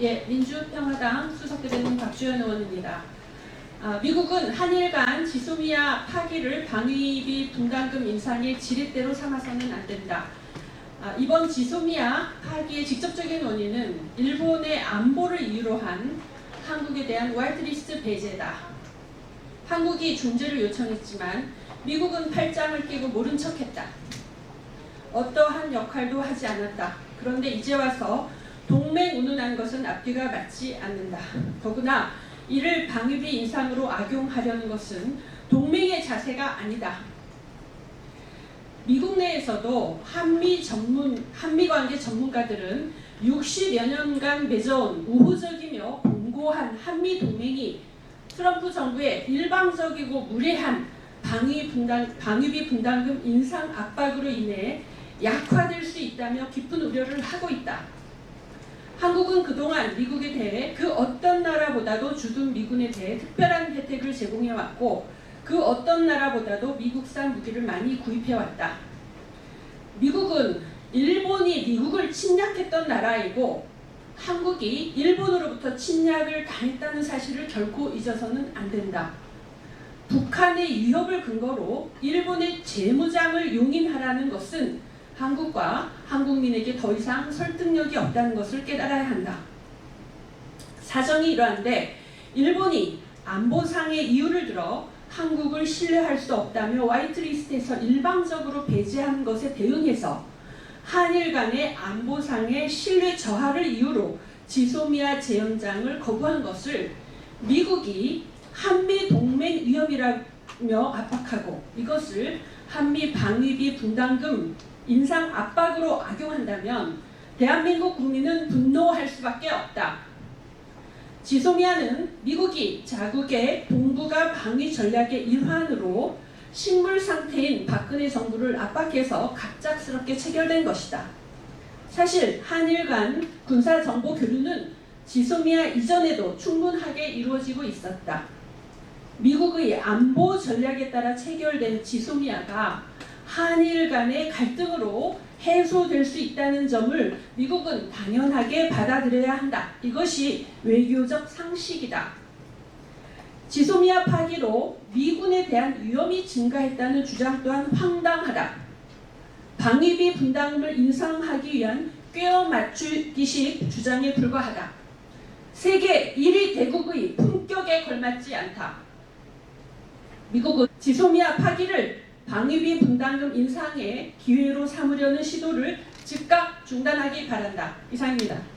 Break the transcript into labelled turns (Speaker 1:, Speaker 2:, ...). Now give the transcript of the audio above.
Speaker 1: 예, 민주평화당 수석대변인 박주현 의원입니다. 아, 미국은 한일 간 지소미아 파기를 방위비 분담금 인상의 지렛대로 삼아서는 안 된다. 아, 이번 지소미아 파기의 직접적인 원인은 일본의 안보를 이유로 한 한국에 대한 화이트리스트 배제다. 한국이 중재를 요청했지만 미국은 팔짱을 끼고 모른 척했다. 어떠한 역할도 하지 않았다. 그런데 이제 와서 동맹 운운한 것은 앞뒤가 맞지 않는다. 더구나 이를 방위비 인상으로 악용하려는 것은 동맹의 자세가 아니다. 미국 내에서도 한미 전문 한미 관계 전문가들은 60여 년간 맺어온 우호적이며 공고한 한미 동맹이 트럼프 정부의 일방적이고 무례한 방위 분담, 방위비 분담금 인상 압박으로 인해 약화될 수 있다며 깊은 우려를 하고 있다. 한국은 그동안 미국에 대해 그 어떤 나라보다도 주둔 미군에 대해 특별한 혜택을 제공해 왔고 그 어떤 나라보다도 미국산 무기를 많이 구입해 왔다. 미국은 일본이 미국을 침략했던 나라이고 한국이 일본으로부터 침략을 당했다는 사실을 결코 잊어서는 안 된다. 북한의 위협을 근거로 일본의 재무장을 용인하라는 것은 한국과 한국민에게 더 이상 설득력이 없다는 것을 깨달아야 한다. 사정이 이러한데 일본이 안보상의 이유를 들어 한국을 신뢰할 수 없다며 화이트리스트에서 일방적으로 배제한 것에 대응해서 한일 간의 안보상의 신뢰 저하를 이유로 지소미아 재연장을 거부한 것을 미국이 한미 동맹 위협이라며 압박하고 이것을 한미 방위비 분담금 인상 압박으로 악용한다면 대한민국 국민은 분노할 수밖에 없다. 지소미아는 미국이 자국의 동북아 방위 전략의 일환으로 식물 상태인 박근혜 정부를 압박해서 갑작스럽게 체결된 것이다. 사실 한일 간 군사 정보 교류는 지소미아 이전에도 충분하게 이루어지고 있었다. 미국의 안보 전략에 따라 체결된 지소미아가 한일 간의 갈등으로 해소될 수 있다는 점을 미국은 당연하게 받아들여야 한다. 이것이 외교적 상식이다. 지소미아 파기로 미군에 대한 위험이 증가했다는 주장 또한 황당하다. 방위비 분담금을 인상하기 위한 꿰어 맞추기식 주장에 불과하다. 세계 1위 대국의 품격에 걸맞지 않다. 미국은 지소미아 파기를 방위비 분담금 인상의 기회로 삼으려는 시도를 즉각 중단하기 바란다. 이상입니다.